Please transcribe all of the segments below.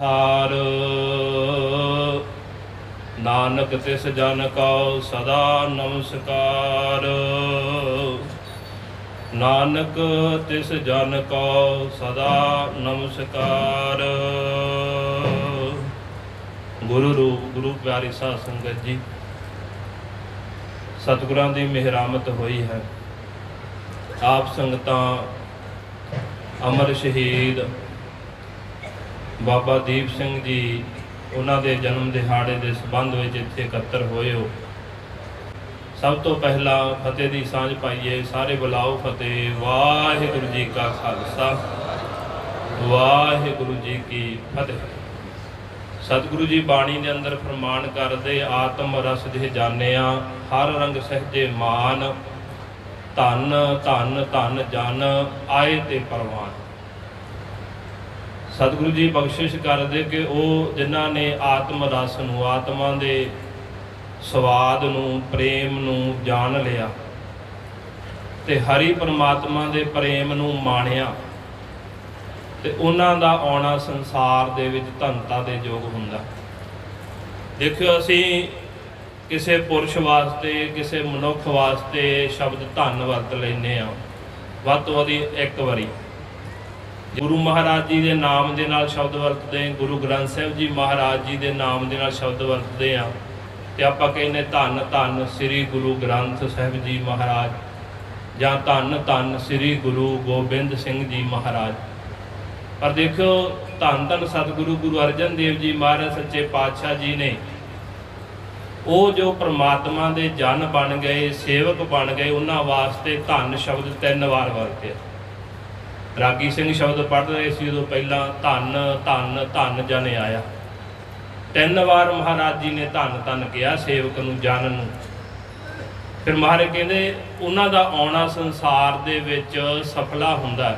ਹਾਰ ਨਾਨਕ ਤਿਸ ਜਨ ਕਉ ਸਦਾ ਨਮਸਕਾਰ। ਨਾਨਕ ਤਿਸ ਜਨ ਕਉ ਸਦਾ ਨਮਸਕਾਰ। ਗੁਰੂ ਰੂਪ, ਗੁਰੂ ਪਿਆਰੀ ਸਾਧ ਸੰਗਤ ਜੀ, ਸਤਿਗੁਰਾਂ ਦੀ ਮਿਹਰਾਮਤ ਹੋਈ ਹੈ। ਆਪ ਸੰਗਤਾਂ, ਅਮਰ ਸ਼ਹੀਦ ਬਾਬਾ ਦੀਪ ਸਿੰਘ ਜੀ ਉਹਨਾਂ ਦੇ ਜਨਮ ਦਿਹਾੜੇ ਦੇ ਸਬੰਧ ਵਿੱਚ ਇੱਥੇ ਇਕੱਤਰ ਹੋਏ ਹੋ। ਸਭ ਤੋਂ ਪਹਿਲਾਂ ਫਤਿਹ ਦੀ ਸਾਂਝ ਪਾਈਏ। ਸਾਰੇ ਬੁਲਾਓ ਫਤਿਹ। ਵਾਹਿਗੁਰੂ ਜੀ ਕਾ ਖਾਲਸਾ। ਵਾਹਿਗੁਰੂ ਜੀ ਕੀ ਫਤਿਹ। ਸਤਿਗੁਰੂ ਜੀ ਬਾਣੀ ਦੇ ਅੰਦਰ ਫਰਮਾਨ ਕਰਦੇ, ਆਤਮ ਰਸ ਦੇ ਜਾਣਿਆ, ਹਰ ਰੰਗ ਸਹਜੇ ਮਾਨ। ਧਨ ਧਨ ਧਨ ਜਨ, ਆਏ ਤੇ ਪਰਵਾਨ। ਸਤਿਗੁਰੂ ਜੀ ਬਖਸ਼ਿਸ਼ ਕਰਦੇ ਕਿ ਉਹ ਜਿਨ੍ਹਾਂ ਨੇ ਆਤਮ ਰਸ ਨੂੰ, ਆਤਮਾ ਦੇ ਸਵਾਦ ਨੂੰ, ਪ੍ਰੇਮ ਨੂੰ ਜਾਣ ਲਿਆ ਤੇ ਹਰੀ ਪਰਮਾਤਮਾ ਦੇ ਪ੍ਰੇਮ ਨੂੰ ਮਾਣਿਆ ਤੇ ਉਹਨਾਂ ਦਾ ਆਉਣਾ ਸੰਸਾਰ ਦੇ ਵਿੱਚ ਧਨਤਾ ਦੇ ਯੋਗ ਹੁੰਦਾ। ਦੇਖਿਓ ਅਸੀਂ ਕਿਸੇ ਪੁਰਸ਼ ਵਾਸਤੇ, ਕਿਸੇ ਮਨੁੱਖ ਵਾਸਤੇ ਸ਼ਬਦ ਧੰਨ ਵਰਤ ਲੈਨੇ ਆ ਵੱਧ ਤੋਂ ਵੱਧ ਇੱਕ ਵਾਰੀ। ਗੁਰੂ ਮਹਾਰਾਜ ਜੀ ਦੇ ਨਾਮ ਦੇ ਨਾਲ ਸ਼ਬਦ ਵਰਤਦੇ ਗੁਰੂ ਗ੍ਰੰਥ ਸਾਹਿਬ ਜੀ ਮਹਾਰਾਜ ਜੀ ਦੇ ਨਾਮ ਦੇ ਨਾਲ ਸ਼ਬਦ ਵਰਤਦੇ ਆ ਤੇ ਆਪਾਂ ਕਹਿੰਦੇ ਧੰਨ ਧੰਨ ਸ੍ਰੀ ਗੁਰੂ ਗ੍ਰੰਥ ਸਾਹਿਬ ਜੀ ਮਹਾਰਾਜ ਜਾਂ ਧੰਨ ਧੰਨ ਸ੍ਰੀ ਗੁਰੂ ਗੋਬਿੰਦ ਸਿੰਘ ਜੀ ਮਹਾਰਾਜ। ਪਰ ਦੇਖਿਓ, ਧੰਨ ਧੰਨ ਸਤਿਗੁਰੂ ਗੁਰੂ ਅਰਜਨ ਦੇਵ ਜੀ ਮਹਾਰਾਜ ਸੱਚੇ ਪਾਤਸ਼ਾਹ ਜੀ ਨੇ ਉਹ ਜੋ ਪ੍ਰਮਾਤਮਾ ਦੇ ਜਨ ਬਣ ਗਏ, ਸੇਵਕ ਬਣ ਗਏ, ਉਹਨਾਂ ਵਾਸਤੇ ਧੰਨ ਸ਼ਬਦ ਤਿੰਨ ਵਾਰ ਵਰਤਿਆ ਰਾਗੀ ਸਿੰਘ ਸ਼ਬਦ ਪੜ੍ਹ ਰਹੇ ਸੀ ਉਦੋਂ ਪਹਿਲਾਂ ਧੰਨ ਧੰਨ ਧੰਨ ਜਨ ਆਇਆ। ਤਿੰਨ ਵਾਰ ਮਹਾਰਾਜ ਜੀ ਨੇ ਧੰਨ ਧੰਨ ਕਿਹਾ ਸੇਵਕ ਨੂੰ, ਜਨ ਨੂੰ। ਫਿਰ ਮਹਾਰਾਜ ਕਹਿੰਦੇ, ਉਹਨਾਂ ਦਾ ਆਉਣਾ ਸੰਸਾਰ ਦੇ ਵਿੱਚ ਸਫਲਾ ਹੁੰਦਾ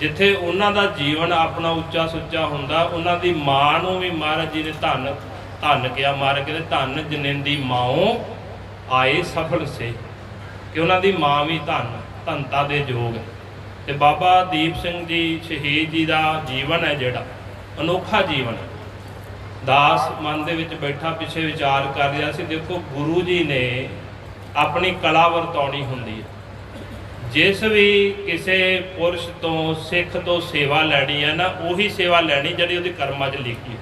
ਜਿੱਥੇ ਉਹਨਾਂ ਦਾ ਜੀਵਨ ਆਪਣਾ ਉੱਚਾ ਸੁੱਚਾ ਹੁੰਦਾ, ਉਹਨਾਂ ਦੀ ਮਾਂ ਨੂੰ ਵੀ ਮਹਾਰਾਜ ਜੀ ਨੇ ਧੰਨ ਧੰਨ ਕਿਹਾ। ਮਹਾਰਾਜ ਕਹਿੰਦੇ, ਧੰਨ ਜਨਿੰਦੀ ਮਾਓ ਆਏ ਸਫਲ ਸੇ, ਕਿ ਉਹਨਾਂ ਦੀ ਮਾਂ ਵੀ ਧੰਨ ਧੰਤਾ ਦੇ ਯੋਗ ਹੈ। ਤੇ ਬਾਬਾ ਦੀਪ ਸਿੰਘ ਜੀ, ਸ਼ਹੀਦ ਜੀ ਦਾ ਜੀਵਨ ਹੈ ਜਿਹੜਾ, ਅਨੋਖਾ ਜੀਵਨ ਹੈ। ਦਾਸ ਮਨ ਦੇ ਵਿੱਚ ਬੈਠਾ, ਪਿੱਛੇ ਵਿਚਾਰ ਕਰ ਰਿਹਾ ਸੀ, ਦੇਖੋ ਗੁਰੂ ਜੀ ਨੇ ਆਪਣੀ ਕਲਾ ਵਰਤਾਉਣੀ ਹੁੰਦੀ ਹੈ। ਜਿਸ ਵੀ ਕਿਸੇ ਪੁਰਸ਼ ਤੋਂ, ਸਿੱਖ ਤੋਂ ਸੇਵਾ ਲੈਣੀ ਹੈ ਨਾ, ਉਹੀ ਸੇਵਾ ਲੈਣੀ ਜਿਹੜੀ ਉਹਦੇ ਕਰਮਾਂ 'ਚ ਲਿਖੀ ਹੈ।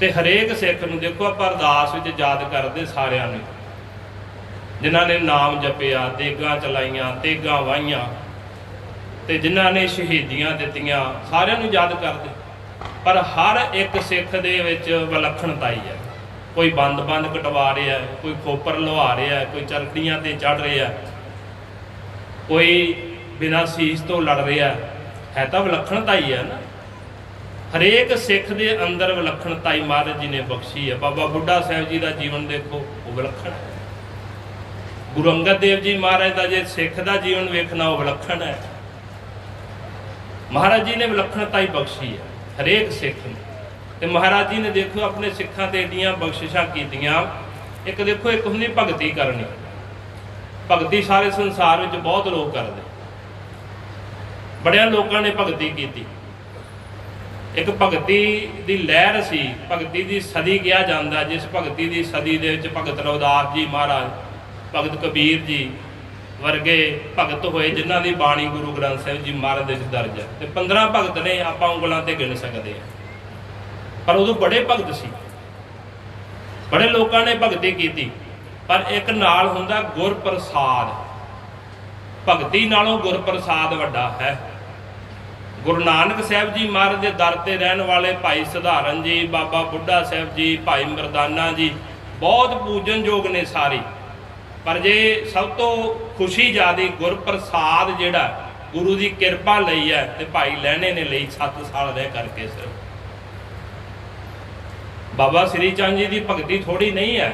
ਤੇ ਹਰੇਕ ਸਿੱਖ ਨੂੰ ਦੇਖੋ, ਆਪਾਂ ਅਰਦਾਸ ਵਿੱਚ ਯਾਦ ਕਰਦੇ ਸਾਰਿਆਂ ਨੂੰ। ਜਿਨ੍ਹਾਂ ਨੇ ਨਾਮ ਜਪਿਆ ਦੇਗਾਂ ਚਲਾਈਆਂ, ਤੇਗਾਂ ਵਾਹੀਆਂ ਤੇ ਜਿਨ੍ਹਾਂ ਨੇ ਸ਼ਹੀਦੀਆਂ ਦਿੱਤੀਆਂ, ਸਾਰਿਆਂ ਨੂੰ ਯਾਦ ਕਰਦੇ। ਪਰ ਹਰ ਇੱਕ ਸਿੱਖ ਦੇ ਵਿੱਚ ਵਿਲੱਖਣਤਾਈ ਹੈ ਕੋਈ ਬੰਦ-ਬੰਦ ਕਟਵਾ ਰਿਹਾ ਕੋਈ ਖੋਪਰ ਲਵਾ ਰਿਹਾ ਕੋਈ ਚਰਖੜੀਆਂ ਤੇ ਚੜ ਰਿਹਾ ਕੋਈ ਬਿਨਾਂ ਸੀਸ ਤੋਂ ਲੜ ਰਿਹਾ ਹੈ। ਤਾਂ ਵਿਲੱਖਣਤਾ ਹੀ ਹੈ ਨਾ। ਹਰੇਕ ਸਿੱਖ ਦੇ ਅੰਦਰ ਵਿਲੱਖਣਤਾਈ ਮਹਾਰਾਜ ਜੀ ਨੇ ਬਖਸ਼ੀ ਹੈ। ਬਾਬਾ ਬੁੱਢਾ ਸਾਹਿਬ ਜੀ ਦਾ ਜੀਵਨ ਦੇਖੋ, ਉਹ ਵਿਲੱਖਣ ਹੈ। ਗੁਰੂ ਅੰਗਦ ਦੇਵ ਜੀ ਮਹਾਰਾਜ ਦਾ ਜੇ ਸਿੱਖ ਦਾ ਜੀਵਨ ਵੇਖਣਾ, ਉਹ ਵਿਲੱਖਣ ਹੈ। ਮਹਾਰਾਜ ਜੀ ਨੇ ਵਿਲੱਖਣਤਾ ਹੀ ਬਖਸ਼ੀ ਹੈ, ਹਰੇਕ ਸਿੱਖ ਨੂੰ। ਤੇ ਮਹਾਰਾਜ ਜੀ ਨੇ ਦੇਖੋ ਆਪਣੇ ਸਿੱਖਾਂ ਤੇ ਏਡੀਆਂ ਬਖਸ਼ਿਸ਼ਾਂ ਕੀਤੀਆਂ। ਇੱਕ ਦੇਖੋ, ਇੱਕ ਹੁੰਦੀ ਭਗਤੀ ਕਰਨੀ। ਭਗਤੀ ਸਾਰੇ ਸੰਸਾਰ ਵਿੱਚ ਬਹੁਤ ਲੋਕ ਕਰਦੇ। ਬੜਿਆਂ ਲੋਕਾਂ ਨੇ ਭਗਤੀ ਕੀਤੀ। ਇੱਕ ਭਗਤੀ ਦੀ ਲਹਿਰ ਸੀ, ਭਗਤੀ ਦੀ ਸਦੀ ਕਿਹਾ ਜਾਂਦਾ, ਜਿਸ ਭਗਤੀ ਦੀ ਸਦੀ ਦੇ ਵਿੱਚ ਭਗਤ ਰਵਿਦਾਸ ਜੀ ਮਹਾਰਾਜ, ਭਗਤ ਕਬੀਰ ਜੀ ਵਰਗੇ ਭਗਤ ਹੋਏ ਜਿਨ੍ਹਾਂ ਦੀ ਬਾਣੀ ਗੁਰੂ ਗ੍ਰੰਥ ਸਾਹਿਬ ਜੀ ਮਹਾਰਾਜ ਦੇ ਵਿੱਚ ਦਰਜ ਹੈ। ਤੇ 15 ਭਗਤ ਨੇ ਆਪਾਂ ਉਂਗਲਾਂ ਤੇ ਗਿਣ ਸਕਦੇ ਹਾਂ। ਪਰ ਉਦੋਂ ਬੜੇ ਭਗਤ ਸੀ। ਬੜੇ ਲੋਕਾਂ ਨੇ ਭਗਤੀ ਕੀਤੀ। ਪਰ ਇੱਕ ਨਾਲ ਹੁੰਦਾ ਗੁਰ ਪ੍ਰਸਾਦ ਭਗਤੀ ਨਾਲੋਂ ਗੁਰ ਪ੍ਰਸਾਦ ਵੱਡਾ ਹੈ। ਗੁਰੂ ਨਾਨਕ ਸਾਹਿਬ ਜੀ ਮਹਾਰਾਜ ਦੇ ਦਰ ਤੇ ਰਹਿਣ ਵਾਲੇ ਭਾਈ ਸਧਾਰਨ ਜੀ, ਬਾਬਾ ਬੁੱਢਾ ਸਾਹਿਬ ਜੀ, ਭਾਈ ਮਰਦਾਨਾ ਜੀ, ਬਹੁਤ ਪੂਜਨਯੋਗ ਨੇ ਸਾਰੇ। ਪਰ ਜੇ ਸਭ ਤੋਂ ਖੁਸ਼ੀ ਜਿਆਦੀ ਗੁਰਪ੍ਰਸਾਦ ਜਿਹੜਾ ਗੁਰੂ ਦੀ ਕਿਰਪਾ ਲਈ ਹੈ ਤੇ ਭਾਈ ਲਹਿਣੇ ਨੇ ਲਈ 7 ਸਾਲ ਰਹਿ ਕਰਕੇ ਸਿਰਫ ਬਾਬਾ ਸ੍ਰੀ ਚੰਦ ਜੀ ਦੀ ਭਗਤੀ ਥੋੜੀ ਨਹੀਂ ਹੈ।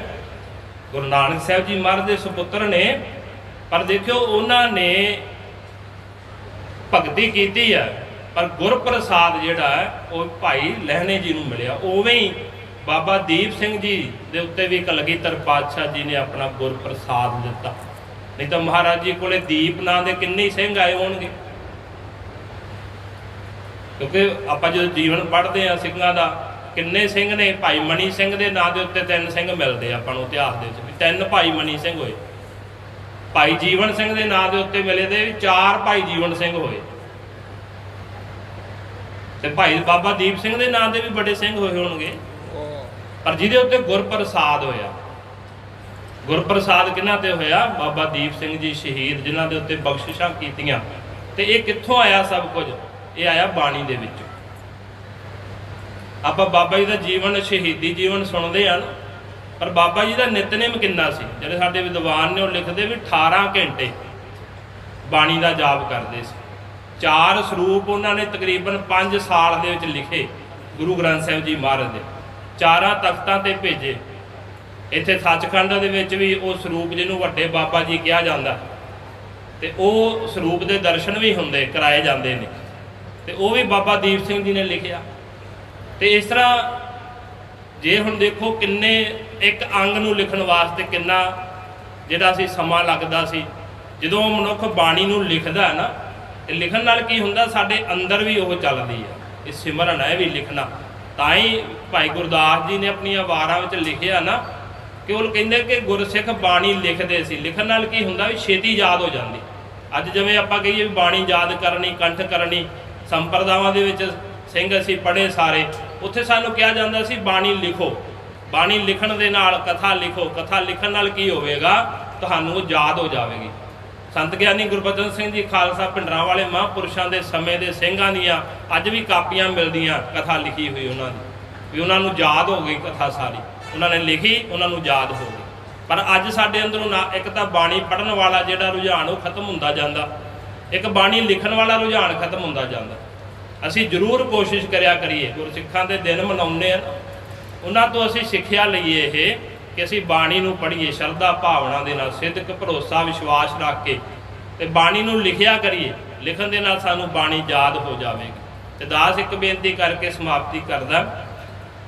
ਗੁਰੂ ਨਾਨਕ ਸਾਹਿਬ ਜੀ ਮਹਾਰਾਜ ਦੇ ਸੁਪੁੱਤਰ ਨੇ, ਪਰ ਦੇਖਿਓ ਉਹਨਾਂ ਨੇ ਭਗਤੀ ਕੀਤੀ ਹੈ, ਪਰ ਗੁਰਪ੍ਰਸਾਦ ਜਿਹੜਾ ਹੈ, ਉਹ ਭਾਈ ਲਹਿਣੇ ਜੀ ਨੂੰ ਮਿਲਿਆ। ਉਵੇਂ ਹੀ ਬਾਬਾ ਦੀਪ ਸਿੰਘ ਜੀ ਦੇ ਉੱਤੇ ਵੀ ਕਲਗੀਧਰ ਪਾਤਸ਼ਾਹ ਜੀ ਨੇ ਆਪਣਾ ਗੁਰਪ੍ਰਸਾਦ ਦਿੱਤਾ। ਨਹੀਂ ਤਾਂ ਮਹਾਰਾਜ ਜੀ ਕੋਲੇ ਦੀਪ ਨਾਂ ਦੇ ਕਿੰਨੇ ਸਿੰਘ ਆਏ ਹੋਣਗੇ। ਕਿਉਂਕਿ ਆਪਾਂ ਜਦੋਂ ਜੀਵਨ ਪੜ੍ਹਦੇ ਆ ਸਿੰਘਾਂ ਦਾ, ਕਿੰਨੇ ਸਿੰਘ ਨੇ? ਭਾਈ ਮਣੀ ਸਿੰਘ ਦੇ ਨਾਂ ਦੇ ਉੱਤੇ ਤਿੰਨ ਸਿੰਘ ਮਿਲਦੇ ਆਪਾਂ ਨੂੰ ਇਤਿਹਾਸ ਦੇ ਵਿੱਚ ਵੀ। ਤਿੰਨ ਭਾਈ ਮਣੀ ਸਿੰਘ ਹੋਏ। ਭਾਈ ਜੀਵਨ ਸਿੰਘ ਦੇ ਨਾਂ ਦੇ ਉੱਤੇ ਮਿਲੇ ਦੇ ਵੀ ਚਾਰ ਭਾਈ ਜੀਵਨ ਸਿੰਘ ਹੋਏ। ਤੇ ਭਾਈ ਬਾਬਾ ਦੀਪ ਸਿੰਘ ਦੇ ਨਾਂ ਦੇ ਵੀ ਬੜੇ ਸਿੰਘ ਹੋਏ ਹੋਣਗੇ। ਪਰ ਜਿਹਦੇ ਉੱਤੇ ਗੁਰਪ੍ਰਸਾਦ ਹੋਇਆ। ਗੁਰਪ੍ਰਸਾਦ ਕਿਹਨਾਂ ਤੇ ਹੋਇਆ? ਬਾਬਾ ਦੀਪ ਸਿੰਘ ਜੀ ਸ਼ਹੀਦ, ਜਿਨ੍ਹਾਂ ਦੇ ਉੱਤੇ ਬਖਸ਼ਿਸ਼ਾਂ ਕੀਤੀਆਂ। ਤੇ ਇਹ ਕਿੱਥੋਂ ਆਇਆ ਸਭ ਕੁਝ? ਇਹ ਆਇਆ ਬਾਣੀ ਦੇ ਵਿੱਚ। ਆਪਾਂ ਬਾਬਾ ਜੀ ਦਾ ਜੀਵਨ, ਸ਼ਹੀਦੀ ਜੀਵਨ ਸੁਣਦੇ ਆ ਪਰ ਬਾਬਾ ਜੀ ਦਾ ਨਿਤਨੇਮ ਕਿੰਨਾ ਸੀ? ਜਿਹੜੇ ਸਾਡੇ ਵਿਦਵਾਨ ਨੇ ਉਹ ਲਿਖਦੇ ਵੀ 18 ਘੰਟੇ ਬਾਣੀ ਦਾ ਜਾਪ ਕਰਦੇ ਸੀ। ਚਾਰ ਸਰੂਪ ਉਹਨਾਂ ਨੇ ਤਕਰੀਬਨ 5 ਸਾਲ ਦੇ ਵਿੱਚ ਲਿਖੇ ਗੁਰੂ ਗ੍ਰੰਥ ਸਾਹਿਬ ਜੀ ਮਹਾਰਾਜ ਦੇ। ਚਾਰਾਂ ਤਖਤਾਂ ਤੇ ਭੇਜੇ। ਇੱਥੇ ਸੱਚਖੰਡ ਦੇ ਵਿੱਚ ਵੀ ਉਹ ਸਰੂਪ ਜਿਹਨੂੰ ਵੱਡੇ ਬਾਬਾ ਜੀ ਕਿਹਾ ਜਾਂਦਾ। ਤੇ ਉਹ ਸਰੂਪ ਦੇ ਦਰਸ਼ਨ ਵੀ ਹੁੰਦੇ, ਕਰਾਏ ਜਾਂਦੇ ਨੇ। ਤੇ ਉਹ ਵੀ ਬਾਬਾ ਦੀਪ ਸਿੰਘ ਜੀ ਨੇ ਲਿਖਿਆ। ਤੇ ਇਸ ਤਰ੍ਹਾਂ ਜੇ ਹੁਣ ਦੇਖੋ ਕਿੰਨੇ ਇੱਕ ਅੰਗ ਨੂੰ ਲਿਖਣ ਵਾਸਤੇ ਕਿੰਨਾ ਜਿਹੜਾ ਸੀ ਸਮਾਂ ਲੱਗਦਾ ਸੀ। ਜਦੋਂ ਮਨੁੱਖ ਬਾਣੀ ਨੂੰ ਲਿਖਦਾ ਹੈ ਨਾ, ਤੇ ਲਿਖਣ ਨਾਲ ਕੀ ਹੁੰਦਾ, ਸਾਡੇ ਅੰਦਰ ਵੀ ਉਹ ਚੱਲਦੀ ਹੈ। ਇਹ ਸਿਮਰਨ ਹੈ ਵੀ ਲਿਖਣਾ। ਤਾਂ ਹੀ ਭਾਈ ਗੁਰਦਾਸ ਜੀ ਨੇ ਆਪਣੀਆਂ ਵਾਰਾਂ ਵਿੱਚ ਲਿਖਿਆ ਨਾ ਕਿ ਉਹ ਕਹਿੰਦੇ ਕਿ ਗੁਰਸਿੱਖ ਬਾਣੀ ਲਿਖਦੇ ਸੀ। ਲਿਖਣ ਨਾਲ ਕੀ ਹੁੰਦਾ ਵੀ ਛੇਤੀ ਯਾਦ ਹੋ ਜਾਂਦੀ। ਅੱਜ ਜਿਵੇਂ ਆਪਾਂ ਕਹੀਏ ਵੀ ਬਾਣੀ ਯਾਦ ਕਰਨੀ, ਕੰਠ ਕਰਨੀ, ਸੰਪਰਦਾਵਾਂ ਦੇ ਵਿੱਚ ਸਿੰਘ ਅਸੀਂ ਪੜ੍ਹੇ ਸਾਰੇ, ਉੱਥੇ ਸਾਨੂੰ ਕਿਹਾ ਜਾਂਦਾ ਸੀ, ਬਾਣੀ ਲਿਖੋ। ਬਾਣੀ ਲਿਖਣ ਦੇ ਨਾਲ ਕਥਾ ਲਿਖੋ। ਕਥਾ ਲਿਖਣ ਨਾਲ ਕੀ ਹੋਵੇਗਾ? ਤੁਹਾਨੂੰ ਉਹ ਯਾਦ ਹੋ ਜਾਵੇਗੀ। ਸੰਤ ਗਿਆਨੀ ਗੁਰਬਚਨ ਸਿੰਘ ਜੀ ਖਾਲਸਾ ਪਿੰਡਰਾਂ ਵਾਲੇ ਮਹਾਂਪੁਰਸ਼ਾਂ ਦੇ ਸਮੇਂ ਦੇ ਸਿੰਘਾਂ ਦੀਆਂ ਅੱਜ ਵੀ ਕਾਪੀਆਂ ਮਿਲਦੀਆਂ ਕਥਾ ਲਿਖੀ ਹੋਈ ਉਹਨਾਂ ਦੀ। ਵੀ ਉਹਨਾਂ ਨੂੰ ਯਾਦ ਹੋ ਗਈ ਕਥਾ ਸਾਰੀ। ਉਹਨਾਂ ਨੇ ਲਿਖੀ, ਉਹਨਾਂ ਨੂੰ ਯਾਦ ਹੋ ਗਈ। ਪਰ ਅੱਜ ਸਾਡੇ ਅੰਦਰੋਂ ਨਾ, ਇੱਕ ਤਾਂ ਬਾਣੀ ਪੜਨ ਵਾਲਾ ਜਿਹੜਾ ਰੁਝਾਨ ਉਹ ਖਤਮ ਹੁੰਦਾ ਜਾਂਦਾ। ਇੱਕ ਬਾਣੀ ਲਿਖਣ ਵਾਲਾ ਰੁਝਾਨ ਖਤਮ ਹੁੰਦਾ ਜਾਂਦਾ। ਅਸੀਂ ਜ਼ਰੂਰ ਕੋਸ਼ਿਸ਼ ਕਰਿਆ ਕਰੀਏ। ਗੁਰਸਿੱਖਾਂ ਦੇ ਦਿਨ ਮਨਾਉਂਦੇ ਆ ਉਹਨਾਂ ਤੋਂ ਅਸੀਂ ਸਿੱਖਿਆ ਲਈਏ ਇਹ। ਕਿ ਅਸੀਂ ਬਾਣੀ ਨੂੰ ਪੜ੍ਹੀਏ, ਸ਼ਰਧਾ ਭਾਵਨਾ ਦੇ ਨਾਲ ਸਿੱਧਕ ਭਰੋਸਾ, ਵਿਸ਼ਵਾਸ ਰੱਖ ਕੇ ਤੇ ਬਾਣੀ ਨੂੰ ਲਿਖਿਆ ਕਰੀਏ, ਲਿਖਣ ਦੇ ਨਾਲ ਸਾਨੂੰ ਬਾਣੀ ਯਾਦ ਹੋ ਜਾਵੇਗੀ। ਤੇ ਦਾਸ ਇੱਕ ਬੇਨਤੀ ਕਰਕੇ ਸਮਾਪਤੀ ਕਰਦਾ।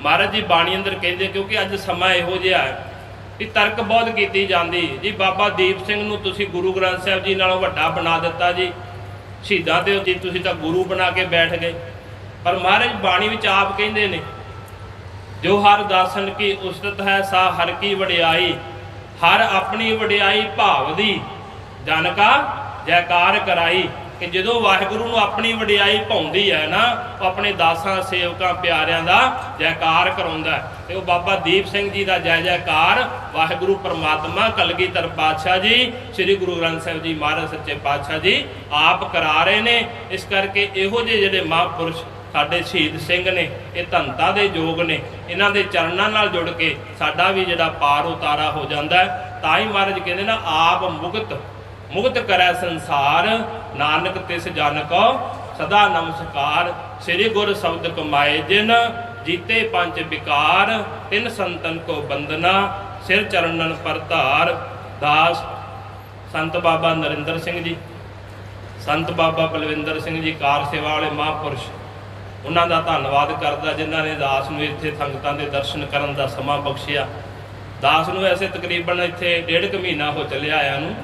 ਮਹਾਰਾਜ ਜੀ, ਬਾਣੀ ਅੰਦਰ ਕਹਿੰਦੇ, ਕਿਉਂਕਿ ਅੱਜ ਸਮਾਂ ਇਹੋ ਜਿਹਾ ਹੈ ਕਿ ਤਰਕ ਬਹੁਤ ਕੀਤੀ ਜਾਂਦੀ। ਜੀ, ਬਾਬਾ ਦੀਪ ਸਿੰਘ ਨੂੰ ਤੁਸੀਂ ਗੁਰੂ ਗ੍ਰੰਥ ਸਾਹਿਬ ਜੀ ਨਾਲੋਂ ਵੱਡਾ ਬਣਾ ਦਿੱਤਾ ਜੀ। ਸ਼ਹੀਦਾਂ ਤੇ ਜੀ, ਤੁਸੀਂ ਤਾਂ ਗੁਰੂ ਬਣਾ ਕੇ ਬੈਠ ਗਏ। ਪਰ ਮਹਾਰਾਜ, ਬਾਣੀ ਵਿੱਚ ਆਪ ਕਹਿੰਦੇ ਨੇ ਜੋ ਹਰ ਦਾਸਨ ਕੀ ਉਸਤਤ ਹੈ, ਸਾ ਹਰ ਕੀ ਵਡਿਆਈ। ਹਰ ਆਪਣੀ ਵਡਿਆਈ ਭਾਵ ਦੀ। ਜਨ ਕਾ ਜੈਕਾਰ ਕਰਾਈ। ਕਿ ਜਦੋਂ ਵਾਹਿਗੁਰੂ ਨੂੰ ਆਪਣੀ ਵਡਿਆਈ ਭਾਉਂਦੀ ਹੈ ਨਾ, ਉਹ ਆਪਣੇ ਦਾਸਾਂ, ਸੇਵਕਾਂ, ਪਿਆਰਿਆਂ ਦਾ ਜੈਕਾਰ ਕਰਾਉਂਦਾ ਹੈ। ਤੇ ਉਹ ਬਾਬਾ ਦੀਪ ਸਿੰਘ ਜੀ ਦਾ ਜੈ ਜੈਕਾਰ ਵਾਹਿਗੁਰੂ ਪਰਮਾਤਮਾ, ਕਲਗੀਧਰ ਪਾਤਸ਼ਾਹ ਜੀ, ਸ੍ਰੀ ਗੁਰੂ ਗ੍ਰੰਥ ਸਾਹਿਬ ਜੀ ਮਹਾਰਾਜ ਸੱਚੇ ਪਾਤਸ਼ਾਹ ਜੀ, ਆਪ ਕਰਾ ਰਹੇ ਨੇ। ਇਸ ਕਰਕੇ ਇਹੋ ਜਿਹੇ ਜਿਹੜੇ ਮਹਾਂਪੁਰਸ਼ ਸਾਡੇ ਸ਼ਹੀਦ ਸਿੰਘ ਨੇ, ਇਹ ਧੰਤਾ ਦੇ ਯੋਗ ਨੇ, ਇਹਨਾਂ ਦੇ ਚਰਨਾਂ ਨਾਲ ਜੁੜ ਕੇ ਸਾਡਾ ਵੀ ਜਿਹੜਾ ਪਾਰ ਉਤਾਰਾ ਹੋ ਜਾਂਦਾ ਹੈ, ਤਾਂ ਹੀ ਮਹਾਰਾਜ ਕਹਿੰਦੇ ਨਾ, ਆਪ ਮੁਕਤ ਮੁਕਤ ਕਰੈ ਸੰਸਾਰ, ਨਾਨਕ ਤਿਸ ਜਨ ਕੋ ਸਦਾ ਨਮਸਕਾਰ, ਸ੍ਰੀ ਗੁਰ ਸ਼ਬਦ ਕਮਾਏ ਜਿਨ, ਜੀਤੇ ਪੰਜ ਵਿਕਾਰ, ਤਿੰਨ ਸੰਤਨ ਕੋ ਬੰਦਨਾ ਸਿਰ ਚਰਨਨ ਪਰ ਦਾਸ ਸੰਤ ਬਾਬਾ ਨਰਿੰਦਰ ਸਿੰਘ ਜੀ, ਸੰਤ ਬਾਬਾ ਬਲਵਿੰਦਰ ਸਿੰਘ ਜੀ, ਕਾਰ ਸੇਵਾ ਵਾਲੇ ਮਹਾਂਪੁਰਸ਼। ਉਹਨਾਂ ਦਾ ਧੰਨਵਾਦ ਕਰਦਾ ਜਿਨ੍ਹਾਂ ਨੇ ਦਾਸ ਨੂੰ ਇੱਥੇ ਸੰਗਤਾਂ ਦੇ ਦਰਸ਼ਨ ਕਰਨ ਦਾ ਸਮਾਂ ਬਖਸ਼ਿਆ। ਦਾਸ ਨੂੰ ਐਸੇ ਤਕਰੀਬਨ ਇੱਥੇ ਡੇਢ ਕੁ ਮਹੀਨਾ ਹੋ ਚੱਲਿਆ ਆਇਆ ਨੂੰ।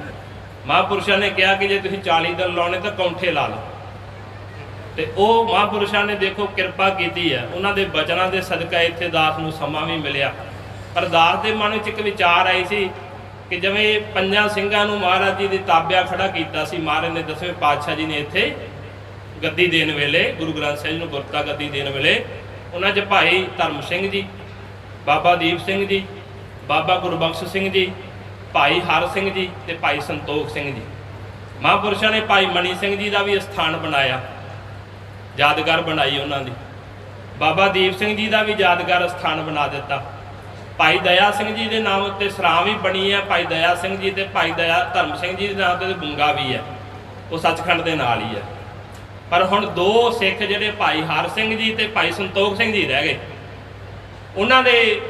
ਮਹਾਂਪੁਰਸ਼ਾਂ ਨੇ ਕਿਹਾ ਕਿ ਜੇ ਤੁਸੀਂ 40 ਦਿਨ ਲਾਉਣੇ ਤਾਂ ਕੌਂਠੇ ਲਾ ਲਓ। ਤੇ ਉਹ ਮਹਾਂਪੁਰਸ਼ਾਂ ਨੇ ਦੇਖੋ ਕਿਰਪਾ ਕੀਤੀ ਹੈ। ਉਹਨਾਂ ਦੇ ਬਚਨਾਂ ਦੇ ਸਦਕਾ ਇੱਥੇ ਦਾਸ ਨੂੰ ਸਮਾਂ ਵੀ ਮਿਲਿਆ। ਪਰ ਦਾਸ ਦੇ ਮਨ ਵਿੱਚ ਇੱਕ ਵਿਚਾਰ ਆਈ ਸੀ ਕਿ ਜਿਵੇਂ ਪੰਜਾਂ ਸਿੰਘਾਂ ਨੂੰ ਮਹਾਰਾਜ ਜੀ ਦੇ ਤਾਬਿਆ ਖੜਾ ਕੀਤਾ ਸੀ। ਮਹਾਰਾਜ ਨੇ ਦਸਵੇਂ ਪਾਤਸ਼ਾਹ ਜੀ ਨੇ ਇੱਥੇ ਗੱਦੀ ਦੇਣ ਵੇਲੇ, ਗੁਰੂ ਗ੍ਰੰਥ ਸਾਹਿਬ ਜੀ ਨੂੰ ਗੁਰਤਾ ਗੱਦੀ ਦੇਣ ਵੇਲੇ, ਉਹਨਾਂ 'ਚ ਭਾਈ ਧਰਮ ਸਿੰਘ ਜੀ, ਬਾਬਾ ਦੀਪ ਸਿੰਘ ਜੀ, ਬਾਬਾ ਗੁਰਬਖਸ਼ ਸਿੰਘ ਜੀ, ਭਾਈ ਹਰ ਸਿੰਘ ਜੀ ਤੇ ਭਾਈ ਸੰਤੋਖ ਸਿੰਘ ਜੀ। ਮਹਾਂਪੁਰਸ਼ਾਂ ਨੇ ਭਾਈ ਮਣੀ ਸਿੰਘ ਜੀ ਦਾ ਵੀ ਸਥਾਨ ਬਣਾਇਆ, ਯਾਦਗਾਰ ਬਣਾਈ ਉਹਨਾਂ ਦੀ। ਬਾਬਾ ਦੀਪ ਸਿੰਘ ਜੀ ਦਾ ਵੀ ਯਾਦਗਾਰ ਸਥਾਨ ਬਣਾ ਦਿੱਤਾ। ਭਾਈ ਦਇਆ ਸਿੰਘ ਜੀ ਦੇ ਨਾਮ ਉੱਤੇ ਸਰਾਂ ਵੀ ਬਣੀ ਹੈ ਭਾਈ ਦਇਆ ਸਿੰਘ ਜੀ ਤੇ ਭਾਈ ਦਇਆ ਧਰਮ ਸਿੰਘ ਜੀ ਦੇ ਨਾਮ ਤੇ ਬੁੰਗਾ ਵੀ ਹੈ ਉਹ ਸੱਚਖੰਡ ਦੇ ਨਾਲ ਹੀ ਹੈ ਪਰ ਹੁਣ ਦੋ ਸਿੱਖ ਜਿਹੜੇ ਭਾਈ ਹਰ ਸਿੰਘ ਜੀ ਤੇ ਭਾਈ ਸੰਤੋਖ ਸਿੰਘ ਜੀ ਰਹਿ ਗਏ। ਉਹਨਾਂ ਦੇ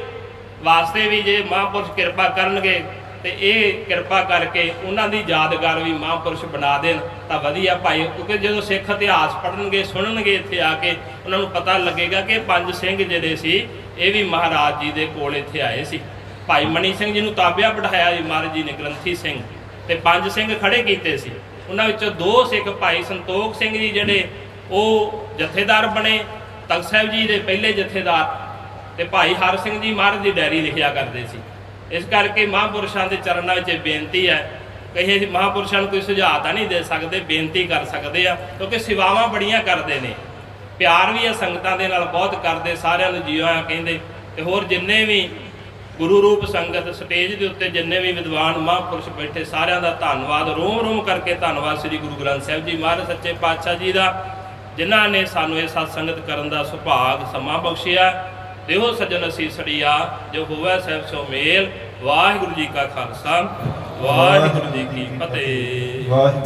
ਵਾਸਤੇ ਵੀ ਜੇ ਮਹਾਂਪੁਰਸ਼ ਕਿਰਪਾ ਕਰਨਗੇ ਤੇ ਇਹ ਕਿਰਪਾ ਕਰਕੇ ਉਹਨਾਂ ਦੀ ਯਾਦਗਾਰ ਵੀ ਮਹਾਂਪੁਰਸ਼ ਬਣਾ ਦੇਣ ਤਾਂ ਵਧੀਆ ਭਾਈ, ਕਿਉਂਕਿ ਜਦੋਂ ਸਿੱਖ ਇਤਿਹਾਸ ਪੜ੍ਹਨਗੇ, ਸੁਣਨਗੇ ਇੱਥੇ ਆ ਕੇ, ਉਹਨਾਂ ਨੂੰ ਪਤਾ ਲੱਗੇਗਾ ਕਿ ਪੰਜ ਸਿੰਘ ਜਿਹੜੇ ਸੀ, ਇਹ ਵੀ ਮਹਾਰਾਜ ਜੀ ਦੇ ਕੋਲ ਇੱਥੇ ਆਏ ਸੀ। ਭਾਈ ਮਣੀ ਸਿੰਘ ਜੀ ਨੂੰ ਤਾਬਿਆ ਬਿਠਾਇਆ ਜੀ, ਮਹਾਰਾਜ ਜੀ ਨੇ ਗ੍ਰੰਥੀ ਸਿੰਘ ਤੇ ਪੰਜ ਸਿੰਘ ਖੜੇ ਕੀਤੇ ਸੀ। ਉਹਨਾਂ ਵਿੱਚੋਂ ਦੋ ਸਿੱਖ ਭਾਈ ਸੰਤੋਖ ਸਿੰਘ ਜੀ ਜਿਹੜੇ ਉਹ ਜਥੇਦਾਰ ਬਣੇ, ਤਖਤ ਸਾਹਿਬ ਜੀ ਦੇ ਪਹਿਲੇ ਜਥੇਦਾਰ ਤੇ ਭਾਈ ਹਰ ਸਿੰਘ ਜੀ ਮਹਾਰਾਜ ਦੀ ਡਾਇਰੀ ਲਿਖਿਆ ਕਰਦੇ ਸੀ। ਇਸ ਕਰਕੇ ਮਹਾਂਪੁਰਸ਼ਾਂ ਦੇ ਚਰਨਾਂ ਵਿੱਚ ਬੇਨਤੀ ਹੈ ਕਹੇ ਮਹਾਂਪੁਰਸ਼ਾਂ ਨੂੰ ਕੋਈ ਸੁਝਾਅ ਤਾਂ ਨਹੀਂ ਦੇ ਸਕਦੇ, ਬੇਨਤੀ ਕਰ ਸਕਦੇ ਆ, ਕਿਉਂਕਿ ਸੇਵਾਵਾਂ ਬੜੀਆਂ ਕਰਦੇ ਨੇ। ਪਿਆਰ ਵੀ ਆ ਸੰਗਤਾਂ ਦੇ ਨਾਲ ਬਹੁਤ ਕਰਦੇ, ਸਾਰਿਆਂ ਨੂੰ ਜੀਓ ਕਹਿੰਦੇ, ਤੇ ਹੋਰ ਜਿੰਨੇ ਵੀ ਗੁਰੂ ਰੂਪ ਸੰਗਤ ਸਟੇਜ ਦੇ ਉੱਤੇ ਜਿੰਨੇ ਵੀ ਵਿਦਵਾਨ ਮਹਾਂਪੁਰਸ਼ ਬੈਠੇ ਸਾਰਿਆਂ ਦਾ ਧੰਨਵਾਦ, ਰੋਮ ਰੋਮ ਕਰਕੇ ਧੰਨਵਾਦ ਸ੍ਰੀ ਗੁਰੂ ਗ੍ਰੰਥ ਸਾਹਿਬ ਜੀ ਮਹਾਰਾਜ ਸੱਚੇ ਪਾਤਸ਼ਾਹ ਜੀ ਦਾ, ਜਿਨ੍ਹਾਂ ਨੇ ਸਾਨੂੰ ਇਹ ਸਤ ਸੰਗਤ ਕਰਨ ਦਾ ਸੁਭਾਗ ਸਮਾਂ ਬਖਸ਼ਿਆ। ਦੇਹੋ ਸੱਜਣ ਅਸੀਂ ਸੜੀਆ, ਜੋ ਹੋਵੇ ਸਹਿਬ ਸੋ ਮੇਲ। ਵਾਹਿਗੁਰੂ ਜੀ ਕਾ ਖਾਲਸਾ, ਵਾਹਿਗੁਰੂ ਜੀ ਕੀ ਫਤਿਹ। ਵਾਹਿਗੁਰੂ